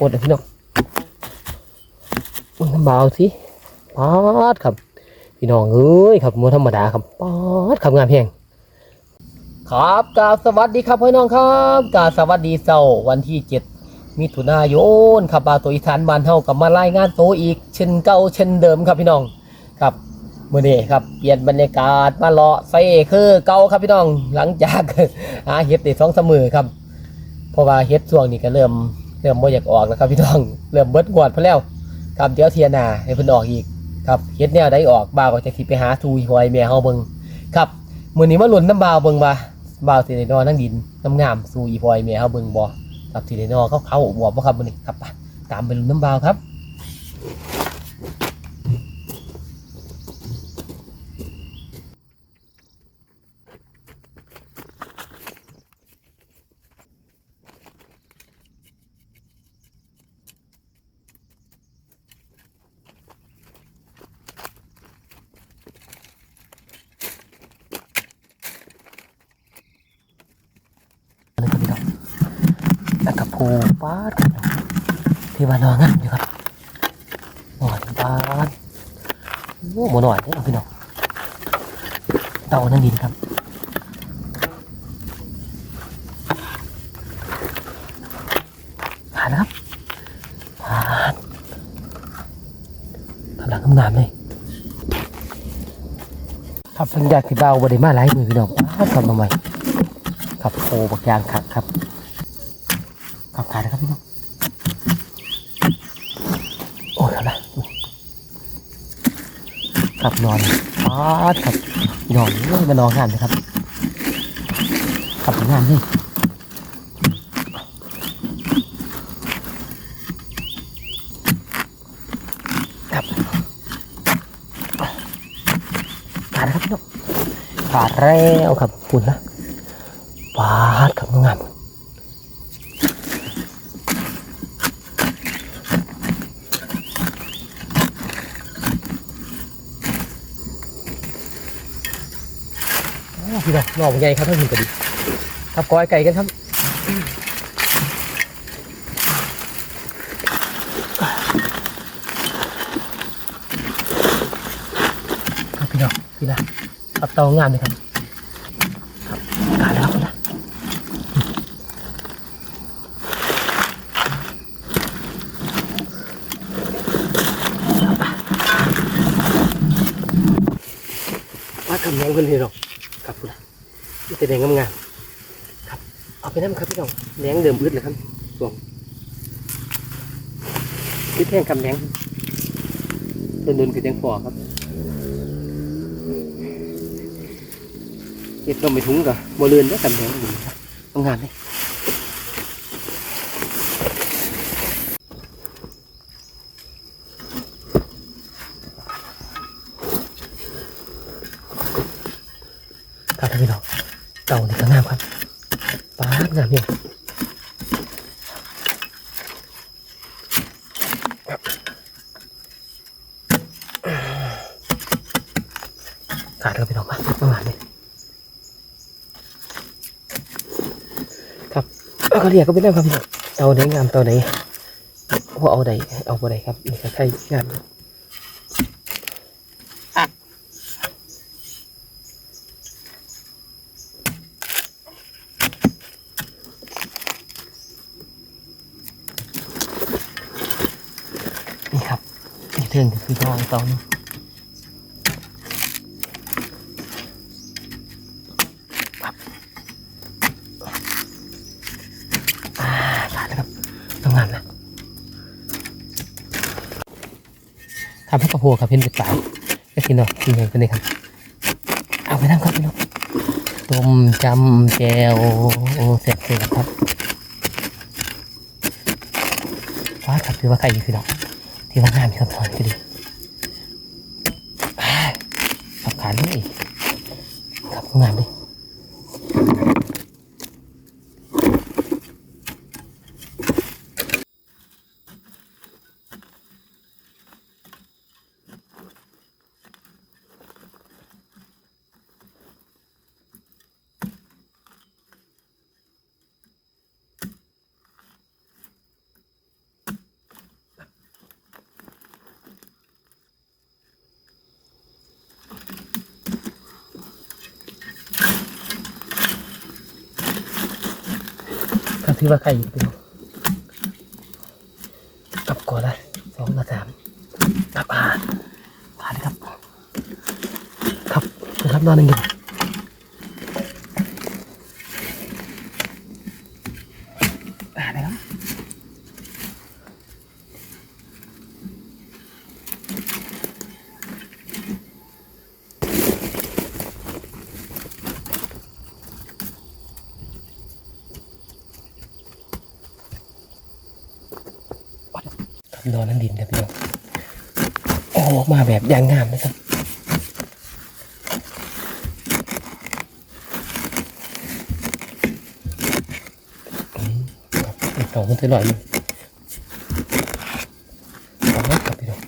กดเลยพี่น้องอุ้ยน้ำเบาสิปาดครับ พี่น้องเอ้ยครับมัธรรมดาครับปาดครับงามเพียงครับกาสวัสดีครับพี่น้องครับกาสวัสดีเสาร์วันที่7มิถุนายนครับบาตัวอีสานบ้านเฮากับมารายงานโตวอีก เช่นเก่าเช่นเดิมครับพี่น้องครับมื้อนี้ครับเปลี่ยนบรรยากาศมาเลาะไฟคือเก่าครับพี่น้องหลังจากหาเห็ดได้สองสมือครับ เพราะว่าเฮ็ดช่วงนี้ก็เริ่ม เริ่มบ่อยากออกแล้วครับพี่น้องเริ่มเบิดงวดพอแล้วครับเดี๋ยวเทียนาให้เพิ่นออกอีกครับเฮ็ดแนวได้ออกบ่าวก็จะสิไปหาทูหอยแม่เฮาเบิ่งครับมื้อนี้มาลุ้นน้ำบ่าวเบิ่งว่าบ่าวสิได้นอนนั่งดินน้ำงามสู่อีพอยแม่เฮาเบิ่งบ่ครับสิได้นอนเขาเขาบ่บ่ครับมื้อนี้ครับไปตามไปลุ้นน้ำบ่าวครับ นี่ครับพี่น้อง ปูป้าที่ว่านอนงามอยู่ครับหน่อยป้าโอ้โหหน่อยเด้อพี่น้องเต่านั่งดินครับผ่านครับผ่านกำลังงามเลยครับสัญญาที่เบาบริมาหลายมือพี่น้องป้าดทำมาใหม่ครับโอ้บักยางขัดครับขับขาดนะครับพี่น้องโอ้ยอะไร ขับนอนปาดครับพี่น้องเอ้ยมานอนงานนะครับขับงานนี่ครับขาดครับพี่น้องขาดแล้วครับคุณนะปาดครับงาม พี่น้องนอกเป็นไงครับท่านผู้ชมก็ดีครับก้อยไก่กันครับครับพี่น้องพี่นะครับเตางามเลยครับครับกาแล้วครับนะว่าทำแมงเพิ่นเลยหรอก ครับคุณนี่แต่แดงงามๆครับ เอาไปน้ำครับพี่น้องแดงเดิมอึดเลยครับสวงนี่แท่งกำแดงเดินๆคือแดงฟอครับเก็บลงไปถุงก่อนโมเรือนได้กำแดงอยู่ครับทำงานเลย ครับพี่น้องเต่านี่ก็งามครับป้าดงามเนี่ยขาดครับพี่น้องมาประมาณนี้ครับเอาก็เรียกก็ไปเรื่องครับพี่น้องเต่าไหนงามเต่าไหนว่าเอาใดเอาบ่ใดครับนี่ก็ใช่งามนี่ครับ นี่เทิงก็คือทางต่านี่อ่าขาดแล้วครับทำให้กระโพครับเห็นเป็นสายก็กินเนาะกินอย่างเป็นเลยครับ เอาไปนั่งครับพี่น้องต้มจำแจวเสร็จเสร็จครับว้าครับถือว่าใครอยู่พี่น้อง ที่ว่างามมีคำสอนก็ดี ถือว่าใครอยู่พี่น้องกลับก่อนละสองละสามกลับอ่าผ่านครับ ครับนะครับนอนหนึ่งเดียวอ่านะครับ ค รอนนั่งดินครับพี่น้องโอ้ออกมาแบบยางงามนะครับอืมครับอีกสองคนเพื่อยู่เอะครับพี่น้อง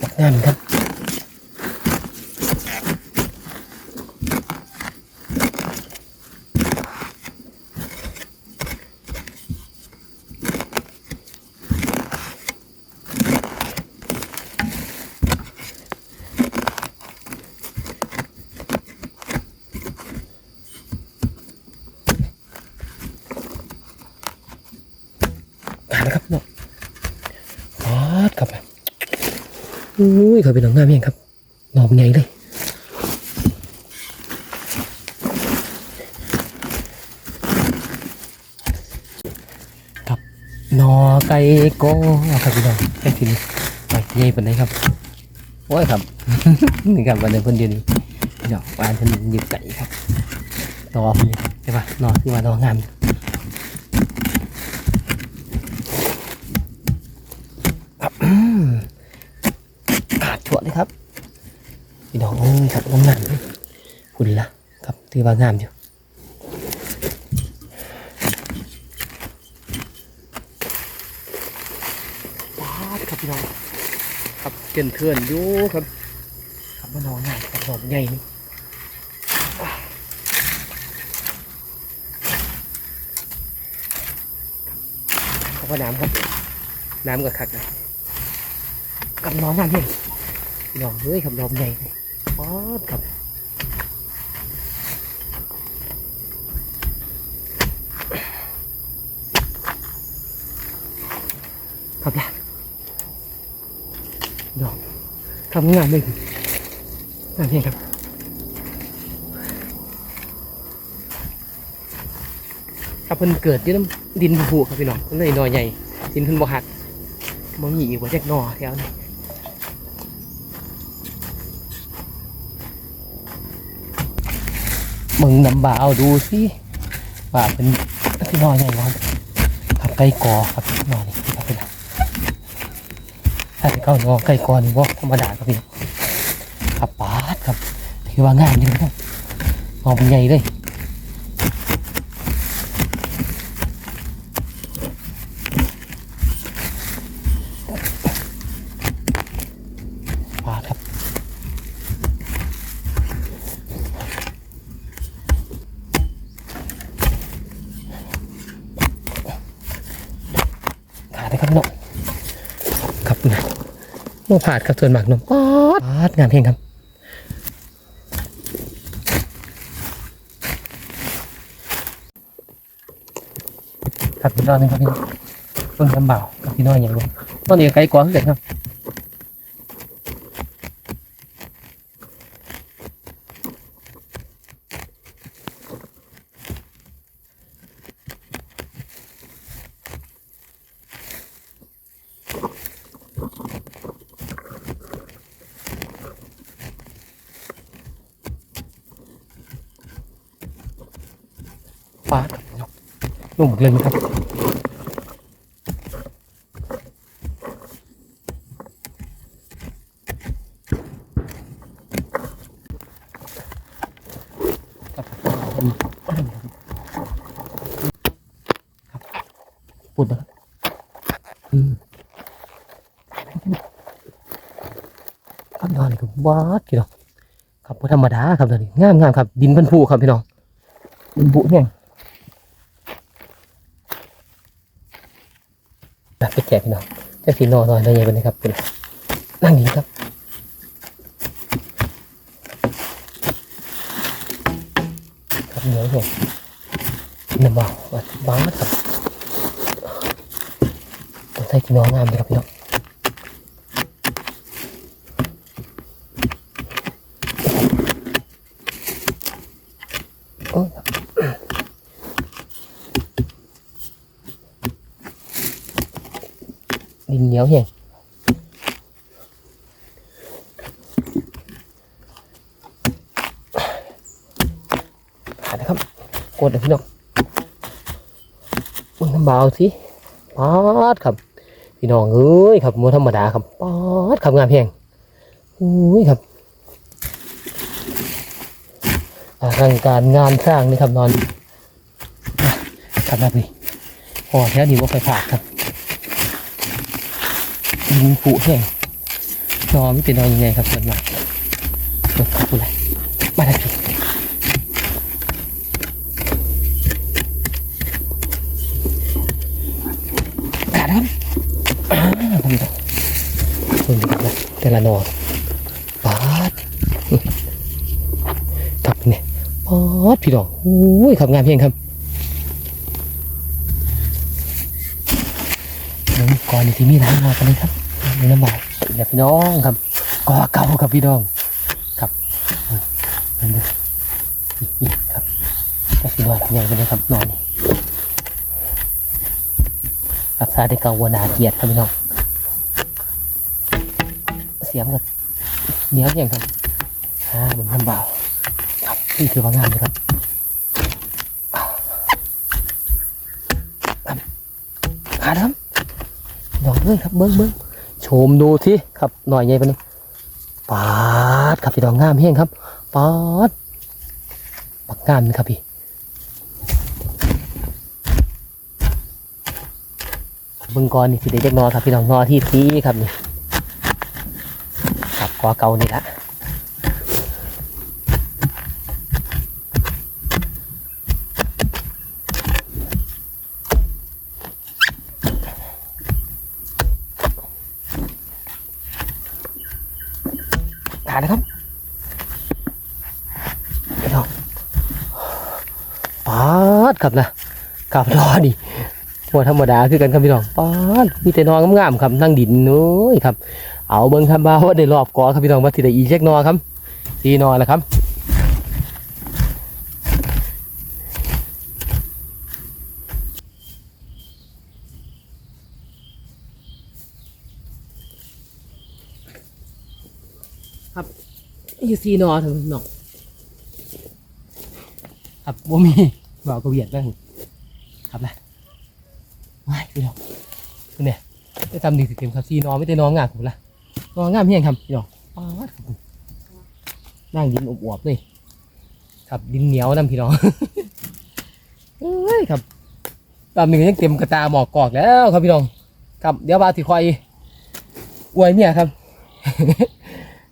บักงามครับ อ่านนะครับพี่น้องฟาดครับ อุ้ยเขาเป็นหนังหน้าเมียงครับหนอกใหญ่เลยครับหนอไก่โก้ครับพี่น้องไก่ทีนี้ไปที่ใหญ่ปานไหนครับโอ้ยครับนี่ครับวันเดินคนเดียวนี้พี่น้องวานเพิ่นหยิบไก่ครับนอเพิ่นนี่ใช่ปะนอที่ว่านองาม อืมขาดถั่วเลยครับพี่น้องเอ้ย ครับงามๆหุ่นละครับถือว่างามอยู่ว้าครับพี่น้องครับเกินเพื่อนอยู่ครับครับมานอนงามครับดอกใหญ่นี่ครับว่าน้ำครับ น้ำกับขัดนะกับน้องงานเพียงน้องเฮ้ยกับน้องใหญ่เลย ป๊อดครับครับละน้องทำงานเลยงานเพียงครับครับเพิ่นเกิดที่น้ำดินผูครับพี่น้องเพิ่นเลยหนอใหญ่ดินเพิ่นบ่หักมันมีอีกว่าจกหนอแถวนี้ มึงนำบ่าวดูสิบ่าเป็นพี่นอนใหญ่วันครับไก่กอครับนองนี่ครับพี่นถ้าจะเข้านองไก่กอนี่ว่าธรรมดาครับพี่ครับปาดครับ ถือว่างามดีครับนองเป็นใหญ่เลย ขาดเลยครับพี่น้องครับนะโมผาดครับส่วนหมากเน้องปาดปาดงามเพลงครับครับพี่น้องนะครับพี่น้องต้นกำเบากับพี่น้องอย่างนี้ต้นนี้ไกลกว่าขึ้นกันครับฟ้าครับพี่น้อง นุ่มเลยไหมครับ พูดนะครับครับนอนนี่ก็ว้าดพี่น้องครับธรรมดาครับตอนนี้งามงามครับ ดินพันผูครับพี่น้องดินผุแห้งแบบ ไปแจกพี่น้องจะสีนอนนอนได้ยังไงบ้างครับเป็นนั่งดีครับครับเหนียวแห้งนั่นบอกว่าบางนะครับต้องใส่ที่น้องงามเลยครับพี่น้องโอ้ยครับดิ นียวเหี้ยงขาดนะครับกดเลยพี่น้องมึงทำเบาสิป๊าดครับ พี่น้องเอ้ยครับมัธรรมดาครับป๊าดครับงามเพียงอุ้ยครับอลังการงานสร้างนี่ครับนอนอครับแบบนี้พอแท้ดีว่าไฟผ่าครับ ยิงผูแห้งนอนไม่เป็นนอนยังไงครับส่วนมากเดี๋ยวขอบคุณเลยมาได้พี่ขาดครับอ่าผมจะผมจะนะแต่ละนอนปาดครับเนี่ยปาดพี่น้องโอ้ยขับงานเพียงครับ เดี๋ยวก่อนนี่ที่มีน้ำมากันเลยครับมีน้ำบ่ายเดี๋ยวพี่น้องครับกอเก่าครับพี่น้องครับนั่นเลยนี่ครับก็พี่น้องใหญ่ไปเลยครับนอนนี่รักษาได้เก่าวันาเกียรติครับพี่น้องเสียงกับเหนียวอย่างครับอ่าเหมือนลำบากครับนี่คือว่างามเลยครับครับขาดครับดอก เลยครับเบิ้งเบิ้งชมดูสิครับหน่อยใหญ่ปะนี่ปาดครับพี่ดอกงามเฮี้ยงครับปาดปักงามนะครับพี่เบิ้งก่อนนี่สิเด็กนอครับพี่น้องนอที่ทีครับนี่ครับกอเก่านี่ละ นะครับพี่น้องปาดครับนะกับรอดิว่าธรรมดาคือกันครับพี่น้องป๊าดมีแต่นอนงามๆครับนั่งดินน้อยครับ เอาเบิ้งครับบ่าว่าได้รอบกอครับพี่น้องว่าทีละอีเช็กนอครับสีนอแล้วครับ ครับอยู่สีนอถึงน้องครับบ่มีบ่ากระเบียดบ้างครับนะว้ายพี่น้องคุณเนี่ยได้ทำดีสิเต็มครับซีนอไม่ได้นอนงามผมละนอนงามเพียงครับพี่น้องป๊าดนั่งดินอวบๆเลยครับดินเหนียวน้ำพี่น้องเอ้ยครับตามหนึ่งยังเต็มกระตาหมอกกอกแล้วครับพี่น้อง ครับเดี๋ยวบาสิคอยอวยเมี่ยครับ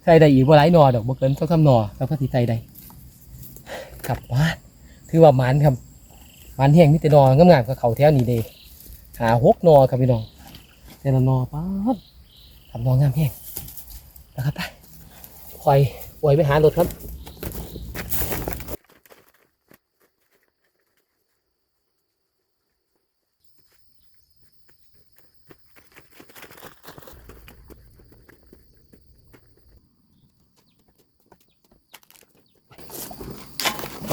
ใส่ได้อีกว่าหลายนอดอกบ่เกินสองสามนอแล้วก็สีใส่ได้กลับว้าดถือว่ามันครับมันแห้งมิแต่นอนงามๆกับเขาแถวนี้เด้หาหกนอครับพี่น้องแต่ละนอป้าทำนองามแห้งนะครับไปคอยอวยไปหารถครับ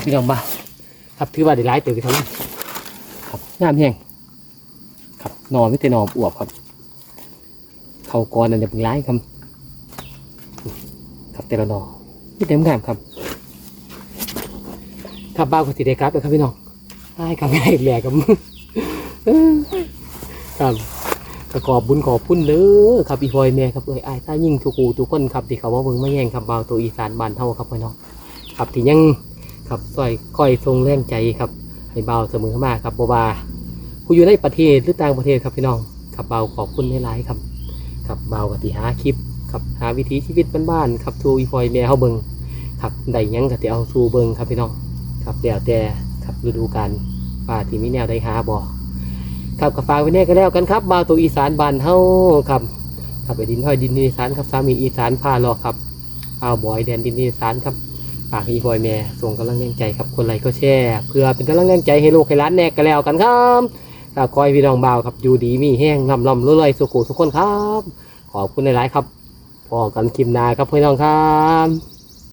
ครับพี่น้องบ้าครับถือว่าได้ร้ายเติบไปทั้งครับงามแห้งครับนอนไม่แต่นอนอวบครับ เขากรนั่นเดี๋ยวเป็นร้ายครับ ครับแต่ละนอไม่เต็มงามครับครับบ้าก็สิได้ครับเลยครับพี่น้องได้ครับง่ายแหลกครับครับก็ขอบบุญขอบพุ่นเด้อครับอีพอยแม่ครับเอ้ยอายตายิ่งทุกูทุกคนครับที่เขาว่าเบิ่งมาแย่งครับบ่าวตัวอีสานบ้านเฮาครับพี่น้องครับที่ยัง ครับซอยคอยทรงแรงใจครับให้บ่าเสมอมาครับบ่ว่าผู้อยู่ในประเทศหรือต่างประเทศครับพี่น้องขับเบาขอบคุณหลายๆครับขับเบากติหาคลิปขับหาวิถีชีวิตบ้านๆขับทูอีพอยแม่เฮาเบิงครับได้ยังก็สิเอาทูเบิงครับพี่น้องครับแล้วแต่ครับฤดูกาลป่าที่มีแนวได้หาบ่ครับกับฝากไว้แน่ก็แล้วกันครับบ่าวตัวอีสานบานเฮาครับครับไปดินห้อยดินอีสานครับสามีอีสานพาหลอกครับเอาบอยแดนดินอีสานครับ ฝากอีบอยแม่ส่งกำลังแรงใจครับคนไรก็แชร์เพื่อเป็นกำลังแรงใจให้ลูกให้ร้านแนกกันแล้วกันครับตากคอยพี่น้องบ่าวครับอยู่ดีมีแห้งลำลำรวยๆสุขุสุขคนครับ ขอบคุณหลายๆครับพอกันคลิมนาครับพี่น้องครับ